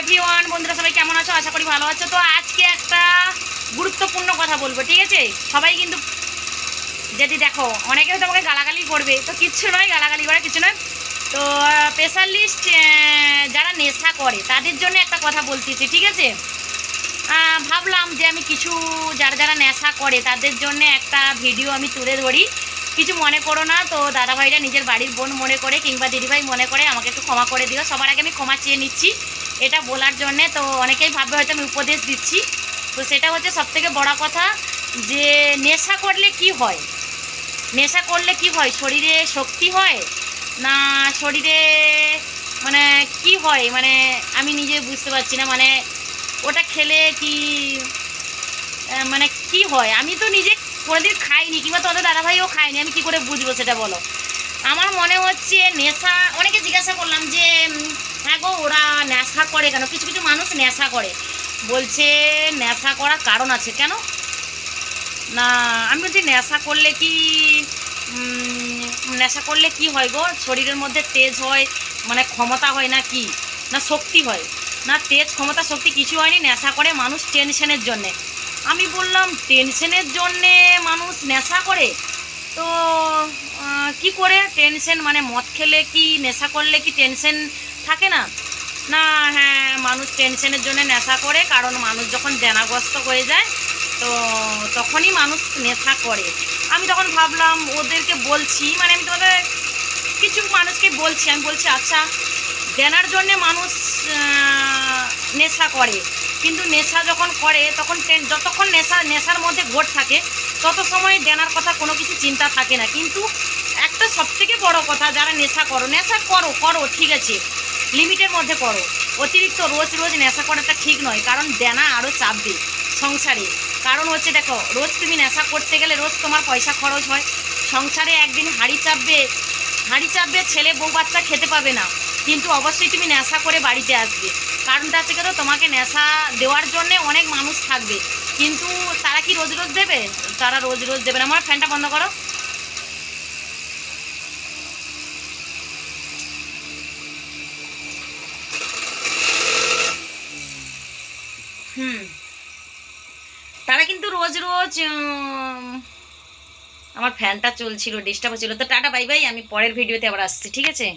Everyone বন্ধুরা সবাই কেমন আছো? আশা করি ভালো আছো। তো আজকে একটা গুরুত্বপূর্ণ কথা বলব, ঠিক আছে? সবাই কিন্তু, যদি দেখো অনেকেও তোমাকে গালাগালি করবে, তো কিচ্ছু নয়, গালাগালি করা কিছু নয়। তো স্পেশালিস্ট যারা নেশা করে, তাদের জন্য একটা কথা বলতেছি, ঠিক আছে? ভাবলাম যে আমি কিছু, যারা যারা নেশা করে, তাদের জন্য একটা ভিডিও আমি তুলে ধরি। কিছু মনে করো না, তো দাদাভাইরা নিজের বাড়ির বোন মনে করে, কিংবা দিদিভাই মনে করে, আমাকে একটু ক্ষমা করে দিও। সবার আগে আমি ক্ষমা চেয়ে নিচ্ছি। এটা বলার জন্যে, তো অনেকেই ভাববে হয়তো আমি উপদেশ দিচ্ছি। তো সেটা হচ্ছে সবথেকে বড় কথা যে, নেশা করলে কি হয়? নেশা করলে কি হয়? শরীরে শক্তি হয়? না শরীরে মানে কি হয়? মানে আমি নিজে বুঝতে পারছি না মানে ওটা খেলে কি মানে কি হয়? আমি তো নিজে কোনোদিন খাইনি, কিংবা তোদের দাদাভাইও খাইনি আমি কি করে বুঝব সেটা বলো? আমার মনে হচ্ছে নেশা, অনেকে জিজ্ঞাসা করলাম যে হ্যাঁ গো, ওরা নেশা করে কেন? কিছু কিছু মানুষ নেশা করে। বলছে, নেশা করার কারণ আছে কেন? না, আমি বলছি, নেশা করলে কি নেশা করলে কি হয় গো? শরীরের মধ্যে তেজ হয় মানে ক্ষমতা হয় না কি? না শক্তি হয়? না তেজ, ক্ষমতা, শক্তি কিছু হয়নি নেশা করে মানুষ টেনশনের জন্যে। আমি বললাম, টেনশনের জন্যে মানুষ নেশা করে? তো কি করে? টেনশন মানে মদ খেলে কি, নেশা করলে কি টেনশন থাকে না? না হ্যাঁ মানুষ টেনশনের জন্য নেশা করে, কারণ মানুষ যখন দেনাগ্রস্ত হয়ে যায়, তো তখনই মানুষ নেশা করে। আমি তখন ভাবলাম, ওদেরকে বলছি মানে আমি তোমাদের কিছু মানুষকে বলছি, আমি বলছি আচ্ছা দেনার জন্যে মানুষ নেশা করে। কিন্তু নেশা যখন করে, তখন যতক্ষণ নেশা, নেশার মধ্যে ঘোর থাকে, তত সময় দেনার কথা কোনো কিছু চিন্তা থাকে না। কিন্তু একটা সবথেকে বড় কথা, যারা নেশা করো নেশা করো করো, ঠিক আছে। লিমিটের মধ্যে করো অতিরিক্ত রোজ রোজ নেশা করাটা ঠিক নয়, কারণ দেনা আরও চাপবে সংসারে। কারণ হচ্ছে দেখো, রোজ তুমি নেশা করতে গেলে রোজ তোমার পয়সা খরচ হয়। সংসারে একদিন হাঁড়ি চাপবে হাঁড়ি চাপবে, ছেলে বউ বাচ্চা খেতে পাবে না। কিন্তু অবশ্যই তুমি নেশা করে বাড়িতে আসবে। কারণটা হচ্ছে কেন তোমাকে নেশা দেওয়ার জন্যে অনেক মানুষ থাকবে। কিন্তু তারা কি রোজ রোজ দেবে? তারা রোজ রোজ দেবে না। আমার ফ্যানটা বন্ধ করো। হুম। তারা কিন্তু রোজ রোজ আমার ফ্যানটা চলছিল ডিস্টার্ব হচ্ছিল। তো টাটা বাই বাই আমি পরের ভিডিওতে আবার আসছি, ঠিক আছে?